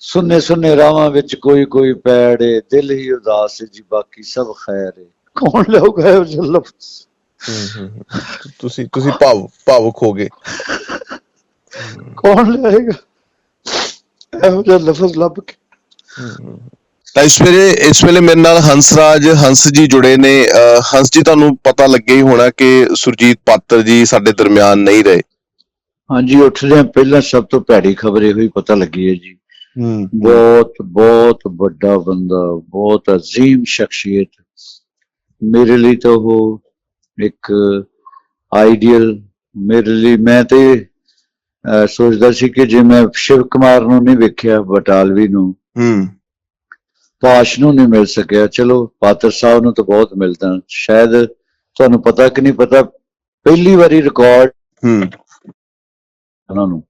ਸੁੰਨੇ ਸੁੰਨੇ ਰਾਵਾਂ ਵਿੱਚ ਕੋਈ ਕੋਈ ਪੈੜ ਏ ਦਿਲ ਹੀ ਉਦਾਸ ਜੀ ਬਾਕੀ ਸਭ ਖੈਰ ਏ। ਕੌਣ ਲਊਗਾ ਇਹ ਜਿਹਾ ਲਫ਼ਜ਼? ਹੂੰ, ਹੂੰ, ਹੂੰ। ਤੁਸੀਂ ਤੁਸੀਂ ਭਾਵ ਭਾਵੁਕ ਹੋ ਗਏ। ਕੌਣ ਲਏਗਾ ਇਹੋ ਜਿਹਾ ਲਫ਼ਜ਼ ਲੱਭ ਕੇ? ਤਾਂ ਇਸ ਵੇਲੇ ਇਸ ਵੇਲੇ ਮੇਰੇ ਨਾਲ ਹੰਸਰਾਜ ਹੰਸ ਜੀ ਜੁੜੇ ਨੇ। ਹੰਸ ਜੀ ਤੁਹਾਨੂੰ ਪਤਾ ਲੱਗਿਆ ਹੀ ਹੋਣਾ ਕਿ ਸੁਰਜੀਤ ਪਾਤਰ ਜੀ ਸਾਡੇ ਦਰਮਿਆਨ ਨਹੀਂ ਰਹੇ। ਹਾਂਜੀ ਉੱਠਦੇ ਪਹਿਲਾਂ ਸਭ ਤੋਂ ਭੈੜੀ ਖਬਰ ਇਹੋ ਹੀ ਪਤਾ ਲੱਗੀ ਹੈ ਜੀ। ਹੂੰ ਬਹੁਤ ਬਹੁਤ ਵੱਡਾ ਬੰਦਾ ਬਹੁਤ ਅਜ਼ੀਮ ਸ਼ਖਸੀਅਤ। ਮੇਰੇ ਲਈ ਤਾਂ ਉਹ ਇੱਕ ਆਈਡੀਅਲ ਮੇਰੇ ਲਈ ਮੈਂ ਤੇ ਸੋਚਦਾ ਸੀ ਕਿ ਜੇ ਮੈਂ ਸ਼ਿਵ ਕੁਮਾਰ ਨੂੰ ਨਹੀਂ ਵੇਖਿਆ ਬਟਾਲਵੀ ਨੂੰ ਹੂੰ। ਪਾਸ਼ ਨੂੰ ਨਹੀਂ ਮਿਲ ਸਕਿਆ। ਚਲੋ ਪਾਤਰ ਸਾਹਿਬ ਨੂੰ ਤਾਂ ਬਹੁਤ ਮਿਲਦਾ। ਸ਼ਾਇਦ ਤੁਹਾਨੂੰ ਪਤਾ ਕਿ ਨਹੀਂ ਪਤਾ ਪਹਿਲੀ ਵਾਰੀ ਰਿਕਾਰਡ ਹੂੰ। ਉਹਨਾਂ ਨੂੰ।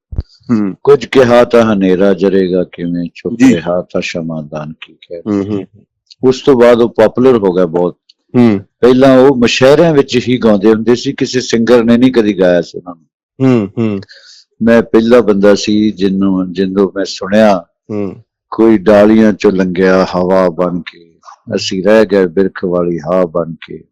ਕੁਝ ਕਿਹਾ ਤਾਂ ਹਨੇਰਾ ਜਰੇਗਾ ਕਿਵੇਂ ਚੁੱਪ। ਰਿਹਾ ਤਾਂ ਸ਼ਮਾਦਾਨ ਕੀ ਕਹਿ ਉਸ ਤੋਂ ਬਾਅਦ ਉਹ ਪਪੂਲਰ ਹੋ ਗਿਆ ਬਹੁਤ। ਹੂੰ। ਪਹਿਲਾਂ ਉਹ ਮਸ਼ਾਇਰਿਆਂ ਵਿੱਚ ਹੀ ਗਾਉਂਦੇ ਹੁੰਦੇ ਸੀ ਕਿਸੇ ਸਿੰਗਰ ਨੇ ਨਹੀਂ ਕਦੀ ਗਾਇਆ ਸੀ ਉਹਨਾਂ ਨੂੰ। ਹੂੰ ਹੂੰ। ਮੈਂ ਪਹਿਲਾ ਬੰਦਾ ਸੀ ਜਿਹਨੂੰ ਜਿੰਦੋਂ ਮੈਂ ਸੁਣਿਆ ਹੂੰ। ਕੋਈ ਡਾਲੀਆਂ ਚੋਂ ਲੰਘਿਆ ਹਵਾ ਬਣ ਕੇ ਅਸੀਂ ਰਹਿ ਗਏ ਬਿਰਖ ਵਾਲੀ ਹਾ ਬਣ ਕੇ।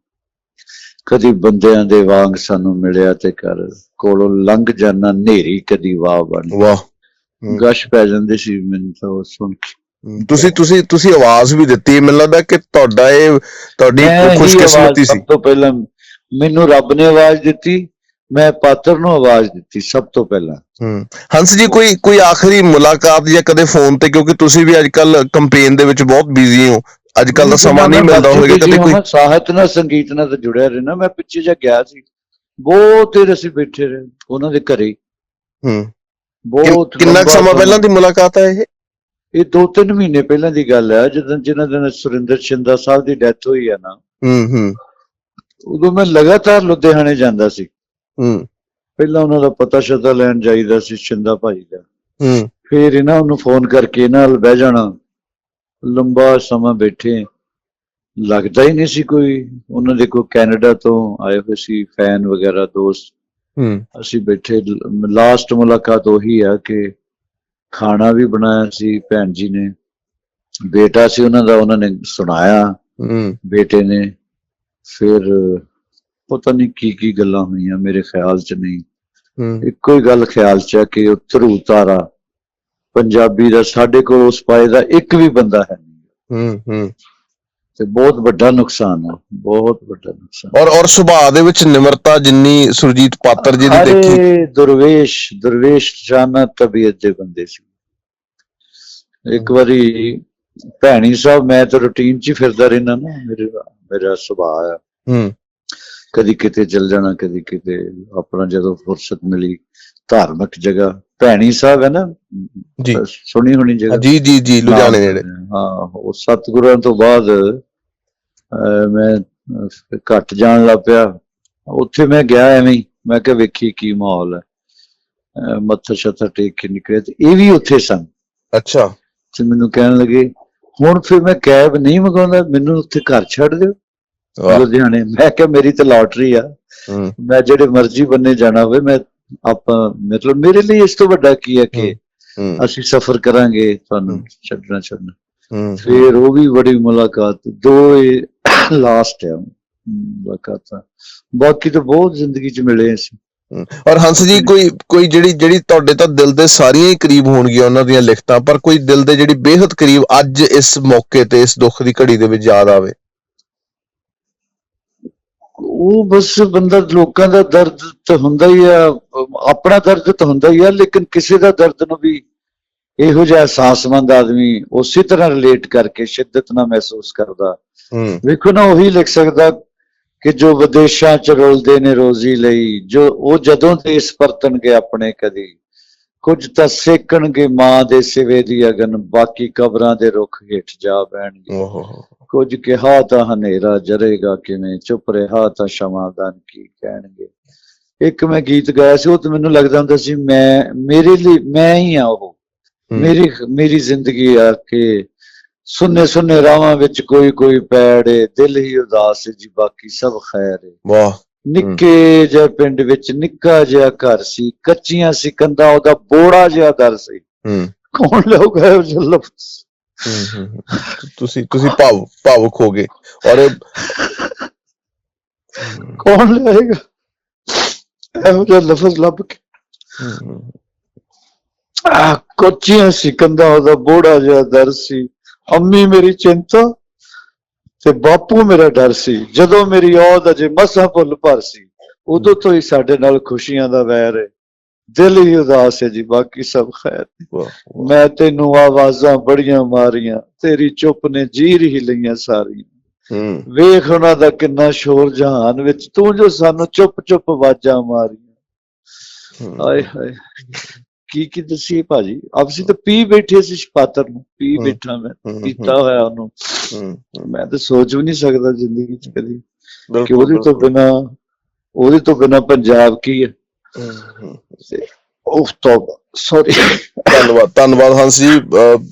ਕਦੀ ਬੰਦਿਆਂ ਦੇ ਵਾਂਗ ਸਾਨੂੰ ਮਿਲਿਆ ਤੇ ਕਰ ਕੋਲੋਂ ਲੰਘ ਜਾਣਾ ਨੇਰੀ ਕਦੀ ਵਾਹ ਬਣ। ਵਾਹ। ਗਸ਼ ਪੈ ਜਾਂਦੇ ਸੀ ਮੈਨੂੰ ਤਾਂ ਉਹ ਸੁਣ ਕੇ। ਤੁਸੀਂ ਤੁਸੀਂ ਤੁਸੀਂ ਆਵਾਜ਼ ਵੀ ਦਿੱਤੀ ਮੈਨੂੰ ਲੱਗਦਾ ਕਿ ਤੁਹਾਡਾ ਇਹ ਤੁਹਾਡੀ ਖੁਸ਼ਕਿਸਮਤੀ ਸੀ। ਸਭ ਤੋਂ ਪਹਿਲਾਂ ਮੈਨੂੰ ਰੱਬ ਨੇ ਆਵਾਜ਼ ਦਿੱਤੀ ਮੈਂ ਪਾਤਰ ਨੂੰ ਆਵਾਜ਼ ਦਿੱਤੀ ਸਭ ਤੋਂ ਪਹਿਲਾਂ। ਹੂੰ ਹੰਸ ਜੀ ਕੋਈ ਕੋਈ ਆਖਰੀ ਮੁਲਾਕਾਤ ਜਾਂ ਕਦੇ ਫੋਨ ਤੇ ਕਿਉਂਕਿ ਤੁਸੀਂ ਵੀ ਅੱਜਕੱਲ ਕੰਪੇਨ ਦੇ ਵਿੱਚ ਬਹੁਤ ਬਿਜ਼ੀ ਹੋ ਅੱਜਕੱਲ ਦਾ ਸਮਾਂ ਨਹੀਂ ਮਿਲਦਾ ਹੋਵੇਗਾ ਕਦੇ ਕੋਈ ਸਾਹਿਤ ਨਾਲ ਸੰਗੀਤ ਨਾਲ ਤਾਂ ਜੁੜਿਆ ਰਹਿਣਾ ਮੈਂ ਪਿੱਛੇ ਜਾ ਗਿਆ ਸੀ। ਬਹੁਤ ਦੇਰ ਅਸੀਂ ਬੈਠੇ ਰਹੇ ਉਹਨਾਂ ਦੇ ਘਰੇ। ਹੂੰ। ਬਹੁਤ ਕਿੰਨਾ ਸਮਾਂ ਪਹਿਲਾਂ ਦੀ ਮੁਲਾਕਾਤ ਹੈ ਇਹ? ਇਹ ਦੋ ਤਿੰਨ ਮਹੀਨੇ ਪਹਿਲਾਂ ਦੀ ਗੱਲ ਹੈ ਜਦੋਂ ਜਿਨ੍ਹਾਂ ਦਿਨ ਸੁਰਿੰਦਰ ਸ਼ਿੰਦਾ ਸਾਹਿਬ ਦੀ ਡੈਥ ਹੋਈ ਹੈ ਨਾ। ਹੂੰ ਹੂੰ। ਉਦੋਂ ਮੈਂ ਲਗਾਤਾਰ ਲੁਧਿਆਣੇ ਜਾਂਦਾ ਸੀ। ਹੂੰ। ਪਹਿਲਾਂ ਉਹਨਾਂ ਦਾ ਪਤਾ ਸ਼ਤਾ ਲੈਣ ਜਾਈਦਾ ਸੀ ਸ਼ਿੰਦਾ ਭਾਈ ਦਾ। ਹੂੰ। ਫਿਰ ਇਹਨਾਂ ਨੂੰ ਫੋਨ ਕਰਕੇ ਨਾਲ ਬਹਿ ਜਾਣਾ। ਲੰਬਾ ਸਮਾਂ ਬੈਠੇ ਲੱਗਦਾ ਹੀ ਨਹੀਂ ਸੀ ਕੋਈ। ਉਹਨਾਂ ਦੇ ਕੋਈ ਕੈਨੇਡਾ ਤੋਂ ਆਏ ਹੋਏ ਸੀ ਫੈਨ ਵਗੈਰਾ ਦੋਸਤ। ਹੂੰ। ਅਸੀਂ ਬੈਠੇ ਲਾਸਟ ਮੁਲਾਕਾਤ ਉਹੀ ਆ ਕਿ ਖਾਣਾ ਵੀ ਬਣਾਇਆ ਸੀ ਭੈਣ ਜੀ ਨੇ। ਬੇਟਾ ਸੀ ਉਹਨਾਂ ਦਾ ਉਹਨਾਂ ਨੇ ਸੁਣਾਇਆ ਹੂੰ। ਬੇਟੇ ਨੇ। ਫਿਰ ਪਤਾ ਨਹੀਂ ਕੀ ਕੀ ਗੱਲਾਂ ਹੋਈਆਂ ਮੇਰੇ ਖਿਆਲ 'ਚ ਨਹੀਂ। ਇੱਕੋ ਹੀ ਗੱਲ ਖਿਆਲ 'ਚ ਆ ਕਿ ਉਤਰੂ ਤਾਰਾ ਪੰਜਾਬੀ ਦਾ ਸਾਡੇ ਕੋਲ ਉਸ ਪਾਏ ਦਾ ਇੱਕ ਵੀ ਬੰਦਾ ਹੈ ਹੂੰ ਹੂੰ। ਤੇ ਬਹੁਤ ਵੱਡਾ ਨੁਕਸਾਨ ਹੈ ਬਹੁਤ ਵੱਡਾ ਨੁਕਸਾਨ। ਔਰ ਔਰ ਸੁਭਾਅ ਦੇ ਵਿੱਚ ਨਿਮਰਤਾ ਜਿੰਨੀ ਸੁਰਜੀਤ ਪਾਤਰ ਜੀ ਦੀ ਦੇਖੀ। ਅਰੇ ਦੁਰਵੇਸ਼ ਦੁਰਵੇਸ਼ ਜਾਨਾ ਤਬੀਅਤ ਦੇ ਬੰਦੇ ਸੀ। ਇੱਕ ਵਾਰੀ ਭੈਣੀ ਸਾਹਿਬ ਮੈਂ ਤਾਂ ਰੁਟੀਨ 'ਚ ਹੀ ਫਿਰਦਾ ਰਹਿਣਾ ਨਾ ਮੇਰੇ ਮੇਰਾ ਸੁਭਾਅ ਆ। ਹੂੰ। ਕਦੀ ਕਿਤੇ ਚਲ ਜਾਣਾ ਕਦੀ ਕਿਤੇ ਆਪਣਾ ਜਦੋਂ ਫੁਰਸਤ ਮਿਲੀ ਧਾਰਮਿਕ ਜਗ੍ਹਾ ਭੈਣੀ ਸਾਹਿਬ ਹੈ ਨਾ ਜੀ। ਸੁਣੀ ਹੋਣੀ ਜਗ੍ਹਾ? ਜੀ ਜੀ ਜੀ ਲੁਧਿਆਣੇ ਨੇੜੇ। ਹਾਂ ਉਹ ਸਤਿਗੁਰਾਂ ਤੋਂ ਬਾਅਦ ਮੈਂ ਘੱਟ ਜਾਣ ਲੱਗ ਪਿਆ। ਉੱਥੇ ਮੈਂ ਗਿਆ ਐਵੇਂ ਮੈਂ ਕਿਹਾ ਵੇਖੀ ਕੀ ਮਾਹੌਲ ਹੈ। ਮੱਥਾ ਸ਼ੱਥਾ ਟੇਕ ਕੇ ਨਿਕਲਿਆ ਤੇ ਇਹ ਵੀ ਉੱਥੇ ਸਨ। ਅੱਛਾ। ਤੇ ਮੈਨੂੰ ਕਹਿਣ ਲੱਗੇ ਹੁਣ ਫਿਰ ਮੈਂ ਕੈਬ ਨਹੀਂ ਮੰਗਾਉਂਦਾ ਮੈਨੂੰ ਉੱਥੇ ਘਰ ਛੱਡ ਦਿਓ। ਲੁਧਿਆਣੇ ਮੈਂ ਕਿਹਾ ਮੇਰੀ ਤਾਂ ਲਾਟਰੀ ਆ। ਮੈਂ ਜਿਹੜੇ ਮਰਜ਼ੀ ਬੰਨੇ ਜਾਣਾ ਹੋਵੇ ਮੈਂ ਆਪਾਂ ਮਤਲਬ ਮੇਰੇ ਲਈ ਇਸ ਤੋਂ ਵੱਡਾ ਕੀ ਹੈ ਕਿ ਅਸੀਂ ਸਫ਼ਰ ਕਰਾਂਗੇ ਤੁਹਾਨੂੰ। ਛੱਡਣਾ ਛੱਡਣਾ। ਫਿਰ ਉਹ ਵੀ ਬੜੀ ਮੁਲਾਕਾਤ ਦੋ ਲਾਸਟ ਹੈ ਮੁਲਾਕਾਤਾਂ। ਬਾਕੀ ਤਾਂ ਬਹੁਤ ਜ਼ਿੰਦਗੀ ਚ ਮਿਲੇ ਅਸੀਂ। ਔਰ ਹੰਸ ਜੀ ਕੋਈ ਕੋਈ ਜਿਹੜੀ ਜਿਹੜੀ ਤੁਹਾਡੇ ਤਾਂ ਦਿਲ ਦੇ ਸਾਰੀਆਂ ਹੀ ਕਰੀਬ ਹੋਣਗੀਆਂ ਉਹਨਾਂ ਦੀਆਂ ਲਿਖਤਾਂ ਪਰ ਕੋਈ ਦਿਲ ਦੇ ਜਿਹੜੀ ਬੇਹੱਦ ਕਰੀਬ ਅੱਜ ਇਸ ਮੌਕੇ ਤੇ ਇਸ ਦੁੱਖ ਦੀ ਘੜੀ ਦੇ ਵਿੱਚ ਯਾਦ ਆਵੇ? ਉਹ ਬਸ ਬੰਦਾ ਲੋਕਾਂ ਦਾ ਦਰਦ ਤਾਂ ਹੁੰਦਾ ਹੀ ਆ ਆਪਣਾ ਦਰਦ ਤਾਂ ਹੁੰਦਾ ਹੀ ਆ ਲੇਕਿਨ ਕਿਸੇ ਦਾ ਦਰਦ ਨੂੰ ਵੀ ਇਹੋ ਜਿਹਾ ਅਹਿਸਾਸਮੰਦ ਆਦਮੀ ਉਸੇ ਤਰ੍ਹਾਂ ਰਿਲੇਟ ਕਰਕੇ ਸ਼ਿੱਦਤ ਨਾਲ ਮਹਿਸੂਸ ਕਰਦਾ। ਵੇਖੋ ਨਾ ਉਹੀ ਲਿਖ ਸਕਦਾ ਕਿ ਜੋ ਵਿਦੇਸ਼ਾਂ ਚ ਰੁਲਦੇ ਨੇ ਰੋਜ਼ੀ ਲਈ ਜੋ ਉਹ ਜਦੋਂ ਦੇਸ ਪਰਤਣਗੇ ਆਪਣੇ ਕਦੀ ਕੁਝ ਤਾਂ ਸੇਕਣਗੇ ਮਾਂ ਦੇ ਸਿਵੇ ਦੀ ਅਗਨ ਬਾਕੀ ਕਬਰਾਂ ਦੇ ਰੁੱਖ ਹੇਠ ਜਾ ਬਹਿਣਗੇ। ਓਹੋ। ਕੁਝ ਕਿਹਾ ਤਾਂ ਹਨੇਰਾ ਜਰੇਗਾ ਕਿਵੇਂ ਚੁੱਪ ਰਿਹਾ ਤਾਂ ਸ਼ਮਾਦਾਨ ਕੀ ਕਹਿਣਗੇ। ਇੱਕ ਮੈਂ ਗੀਤ ਗਾਇਆ ਸੀ ਉਹ ਤੇ ਮੈਨੂੰ ਲੱਗਦਾ ਹੁੰਦਾ ਸੀ ਮੈਂ ਮੇਰੇ ਲਈ ਮੈਂ ਹੀ ਆ ਉਹ। ਹੂੰ। ਮੇਰੀ ਮੇਰੀ ਜ਼ਿੰਦਗੀ ਆ ਕਿ ਸੁੰਨੇ ਸੁੰਨੇ ਰਾਵਾਂ ਵਿੱਚ ਕੋਈ ਕੋਈ ਪੈੜ ਏ ਦਿਲ ਹੀ ਉਦਾਸ ਜੀ ਬਾਕੀ ਸਭ ਖੈਰ ਏ ਵਾਹ। ਨਿੱਕੇ ਜਿਹੇ ਪਿੰਡ ਵਿੱਚ ਨਿੱਕਾ ਜਿਹਾ ਘਰ ਸੀ ਕੱਚੀਆਂ ਸੀ ਕੰਧਾਂ ਉਹਦਾ ਬੋੜਾ ਜਿਹਾ ਦਰ ਸੀ। ਹੂੰ। ਕੌਣ ਲਫ਼ਜ਼? ਹੂੰ, ਹੂੰ, ਹੂੰ। ਤੁਸੀਂ ਤੁਸੀਂ ਭਾਵ ਭਾਵੁਕ ਹੋ ਗਏ। ਔਰ ਕੌਣ ਲਿਆਏਗਾ ਇਹੋ ਜਿਹਾ ਲਫ਼ਜ਼ ਲੱਭ ਕੇ। ਆ ਕੋਚੀਆਂ ਸੀ ਕੰਦਾ ਉਹਦਾ ਬੋੜਾ ਜਿਹਾ ਦਰ ਸੀ। ਅੰਮੀ ਮੇਰੀ ਚਿੰਤਾ ਤੇ ਬਾਪੂ ਮੇਰਾ ਡਰ ਸੀ। ਜਦੋਂ ਮੇਰੀ ਔਦ ਅਜੇ ਮਸਾਂ ਭੁੱਲ ਭਰ ਸੀ ਉਦੋਂ ਤੋਂ ਹੀ ਸਾਡੇ ਨਾਲ ਖੁਸ਼ੀਆਂ ਦਾ ਵੈਰ ਹੈ। ਦਿਲ ਹੀ ਉਦਾਸ ਹੈ ਜੀ ਬਾਕੀ ਸਭ ਖੈਰ। ਮੈਂ ਤੈਨੂੰ ਆਵਾਜ਼ਾਂ ਬੜੀਆਂ ਮਾਰੀਆਂ ਤੇਰੀ ਚੁੱਪ ਨੇ ਜੀਰ ਹੀ ਲਈਆਂ ਸਾਰੀਆਂ। ਹੂੰ। ਵੇਖ ਉਹਨਾਂ ਦਾ ਕਿੰਨਾ ਸ਼ੋਰ ਜਹਾਨ ਵਿੱਚ ਤੂੰ ਜੋ ਸਾਨੂੰ ਚੁੱਪ ਚੁੱਪ ਆਵਾਜ਼ਾਂ ਮਾਰੀਆਂ। ਹਾਏ ਹਾਏ। ਕੀ ਕੀ ਦਸੀ ਭਾਜੀ? ਆਪਸੀ ਤਾਂ ਪੀ ਬੈਠੇ ਸੀ ਪਾਤਰ ਨੂੰ ਪੀ ਬੈਠਾ ਮੈਂ ਪੀਤਾ ਹੋਇਆ ਉਹਨੂੰ। ਮੈਂ ਤਾਂ ਸੋਚ ਵੀ ਨਹੀਂ ਸਕਦਾ ਜ਼ਿੰਦਗੀ 'ਚ ਕਦੀ ਕਿ ਉਹਦੇ ਤੋਂ। ਬਿਨਾ ਉਹਦੇ ਤੋਂ ਬਿਨਾ ਪੰਜਾਬ ਕੀ ਹੈ। ਉਫ ਤੋਬਾ ਸੌਰੀ ਧੰਨਵਾਦ ਧੰਨਵਾਦ ਹੰਸ ਜੀ